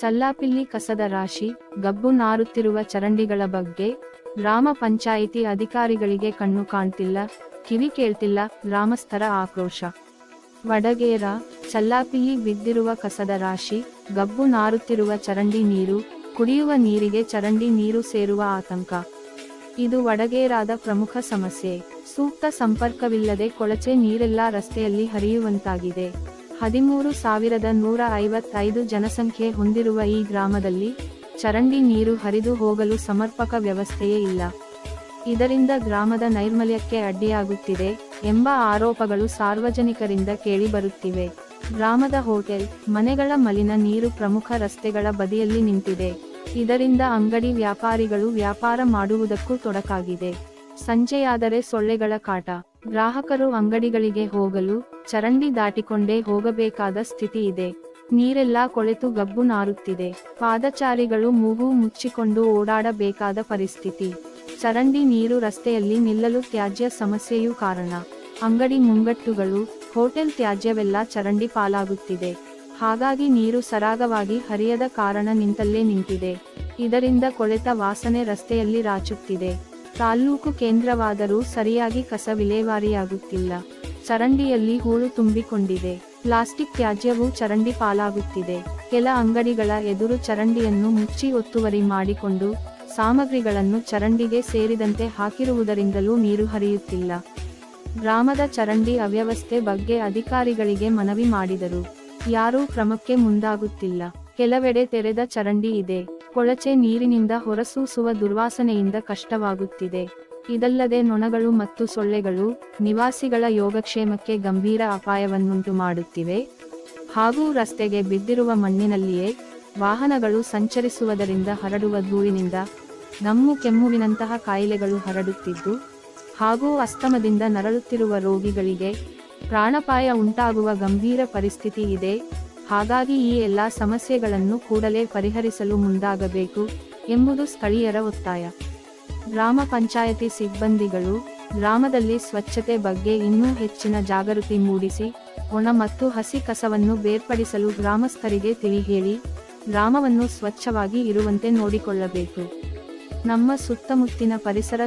ಸಲ್ಲಾಪಿಲ್ಲಿ ಕಸದ ರಾಶಿ, ಗಬ್ಬು ನಾರುತ್ತಿರುವ ಚರಂಡಿಗಳ ಬಗ್ಗೆ ಗ್ರಾಮ ಪಂಚಾಯಿತಿ ಅಧಿಕಾರಿಗಳಿಗೆ ಕಣ್ಣು ಕಾಣ್ತಿಲ್ಲ, ಕಿವಿ ಕೇಳ್ತಿಲ್ಲ, ಗ್ರಾಮಸ್ಥರ ಆಕ್ರೋಶ. ವಡಗೇರ ಚಲ್ಲಾಪಿಲ್ಲಿ ಬಿದ್ದಿರುವ ಕಸದ ರಾಶಿ, ಗಬ್ಬು ನಾರುತ್ತಿರುವ ಚರಂಡಿ ನೀರು, ಕುಡಿಯುವ ನೀರಿಗೆ ಚರಂಡಿ ನೀರು ಸೇರುವ ಆತಂಕ. ಇದು ವಡಗೇರಾದ ಪ್ರಮುಖ ಸಮಸ್ಯೆ. ಸೂಕ್ತ ಸಂಪರ್ಕವಿಲ್ಲದೆ ಕೊಳಚೆ ನೀರೆಲ್ಲ ರಸ್ತೆಯಲ್ಲಿ ಹರಿಯುವಂತಾಗಿದೆ. ಹದಿಮೂರು ಸಾವಿರದ ನೂರ ಐವತ್ತೈದು ಜನಸಂಖ್ಯೆ ಹೊಂದಿರುವ ಈ ಗ್ರಾಮದಲ್ಲಿ ಚರಂಡಿ ನೀರು ಹರಿದು ಹೋಗಲು ಸಮರ್ಪಕ ವ್ಯವಸ್ಥೆಯೇ ಇಲ್ಲ. ಇದರಿಂದ ಗ್ರಾಮದ ನೈರ್ಮಲ್ಯಕ್ಕೆ ಅಡ್ಡಿಯಾಗುತ್ತಿದೆ ಎಂಬ ಆರೋಪಗಳು ಸಾರ್ವಜನಿಕರಿಂದ ಕೇಳಿಬರುತ್ತಿವೆ. ಗ್ರಾಮದ ಹೋಟೆಲ್, ಮನೆಗಳ ಮಲಿನ ನೀರು ಪ್ರಮುಖ ರಸ್ತೆಗಳ ಬದಿಯಲ್ಲಿ ನಿಂತಿದೆ. ಇದರಿಂದ ಅಂಗಡಿ ವ್ಯಾಪಾರಿಗಳು ವ್ಯಾಪಾರ ಮಾಡುವುದಕ್ಕೂ ತೊಡಕಾಗಿದೆ. ಸಂಜೆಯಾದರೆ ಸೊಳ್ಳೆಗಳ ಕಾಟ. ಗ್ರಾಹಕರು ಅಂಗಡಿಗಳಿಗೆ ಹೋಗಲು ಚರಂಡಿ ದಾಟಿಕೊಂಡೇ ಹೋಗಬೇಕಾದ ಸ್ಥಿತಿ ಇದೆ. ನೀರೆಲ್ಲ ಕೊಳೆತು ಗಬ್ಬು ನಾರುತ್ತಿದೆ. ಪಾದಚಾರಿಗಳು ಮೂಗು ಮುಚ್ಚಿಕೊಂಡು ಓಡಾಡಬೇಕಾದ ಪರಿಸ್ಥಿತಿ. ಚರಂಡಿ ನೀರು ರಸ್ತೆಯಲ್ಲಿ ನಿಲ್ಲಲು ತ್ಯಾಜ್ಯ ಸಮಸ್ಯೆಯೂ ಕಾರಣ. ಅಂಗಡಿ ಮುಂಗಟ್ಟುಗಳು, ಹೋಟೆಲ್ ತ್ಯಾಜ್ಯವೆಲ್ಲ ಚರಂಡಿ ಪಾಲಾಗುತ್ತಿದೆ. ಹಾಗಾಗಿ ನೀರು ಸರಾಗವಾಗಿ ಹರಿಯದ ಕಾರಣ ನಿಂತಲ್ಲೇ ನಿಂತಿದೆ. ಇದರಿಂದ ಕೊಳೆತ ವಾಸನೆ ರಸ್ತೆಯಲ್ಲಿ ರಾಚುತ್ತಿದೆ. ತಾಲ್ಲೂಕು ಕೇಂದ್ರವಾದರೂ ಸರಿಯಾಗಿ ಕಸ ವಿಲೇವಾರಿಯಾಗುತ್ತಿಲ್ಲ. ಚರಂಡಿಯಲ್ಲಿ ಹೂಳು ತುಂಬಿಕೊಂಡಿದೆ. ಪ್ಲಾಸ್ಟಿಕ್ ತ್ಯಾಜ್ಯವೂ ಚರಂಡಿ ಪಾಲಾಗುತ್ತಿದೆ. ಕೆಲ ಅಂಗಡಿಗಳ ಎದುರು ಚರಂಡಿಯನ್ನು ಮುಚ್ಚಿ ಒತ್ತುವರಿ ಮಾಡಿಕೊಂಡು ಸಾಮಗ್ರಿಗಳನ್ನು ಚರಂಡಿಗೆ ಸೇರಿದಂತೆ ಹಾಕಿರುವುದರಿಂದಲೂ ನೀರು ಹರಿಯುತ್ತಿಲ್ಲ. ಗ್ರಾಮದ ಚರಂಡಿ ಅವ್ಯವಸ್ಥೆ ಬಗ್ಗೆ ಅಧಿಕಾರಿಗಳಿಗೆ ಮನವಿ ಮಾಡಿದರು. ಯಾರೂ ಕ್ರಮಕ್ಕೆ ಮುಂದಾಗುತ್ತಿಲ್ಲ. ಕೆಲವೆಡೆ ತೆರೆದ ಚರಂಡಿ ಇದೆ. ಕೊಳಚೆ ನೀರಿನಿಂದ ಹೊರಸೂಸುವ ದುರ್ವಾಸನೆಯಿಂದ ಕಷ್ಟವಾಗುತ್ತಿದೆ. ಇದಲ್ಲದೆ ನೊಣಗಳು ಮತ್ತು ಸೊಳ್ಳೆಗಳು ನಿವಾಸಿಗಳ ಯೋಗಕ್ಷೇಮಕ್ಕೆ ಗಂಭೀರ ಅಪಾಯವನ್ನುಂಟು ಮಾಡುತ್ತಿವೆ. ಹಾಗೂ ರಸ್ತೆಗೆ ಬಿದ್ದಿರುವ ಮಣ್ಣಿನಲ್ಲಿಯೇ ವಾಹನಗಳು ಸಂಚರಿಸುವುದರಿಂದ ಹರಡುವ ಧೂಳಿನಿಂದ ನಮ್ಮು ಕೆಮ್ಮುವಿನಂತಹ ಕಾಯಿಲೆಗಳು ಹರಡುತ್ತಿದ್ದು, ಹಾಗೂ ಅಸ್ತಮದಿಂದ ನರಳುತ್ತಿರುವ ರೋಗಿಗಳಿಗೆ ಪ್ರಾಣಪಾಯ ಉಂಟಾಗುವ ಗಂಭೀರ ಪರಿಸ್ಥಿತಿ ಇದೆ. ಹಾಗಾಗಿ ಈ ಎಲ್ಲಾ ಸಮಸ್ಯೆಗಳನ್ನು ಕೂಡಲೇ ಪರಿಹರಿಸಲು ಮುಂದಾಗಬೇಕು ಎಂಬುದು ಸ್ಥಳೀಯರ ಒತ್ತಾಯ. ಗ್ರಾಮ ಪಂಚಾಯತಿ ಸಿಬ್ಬಂದಿಗಳು ಗ್ರಾಮದಲ್ಲಿ ಸ್ವಚ್ಛತೆ ಬಗ್ಗೆ ಇನ್ನೂ ಹೆಚ್ಚಿನ ಜಾಗೃತಿ ಮೂಡಿಸಿ, ಒಣ ಮತ್ತು ಹಸಿ ಕಸವನ್ನು ಬೇರ್ಪಡಿಸಲು ಗ್ರಾಮಸ್ಥರಿಗೆ ತಿಳಿ ಹೇಳಿ ಗ್ರಾಮವನ್ನು ಸ್ವಚ್ಛವಾಗಿ ಇರುವಂತೆ ನೋಡಿಕೊಳ್ಳಬೇಕು. ನಮ್ಮ ಸುತ್ತಮುತ್ತಿನ ಪರಿಸರ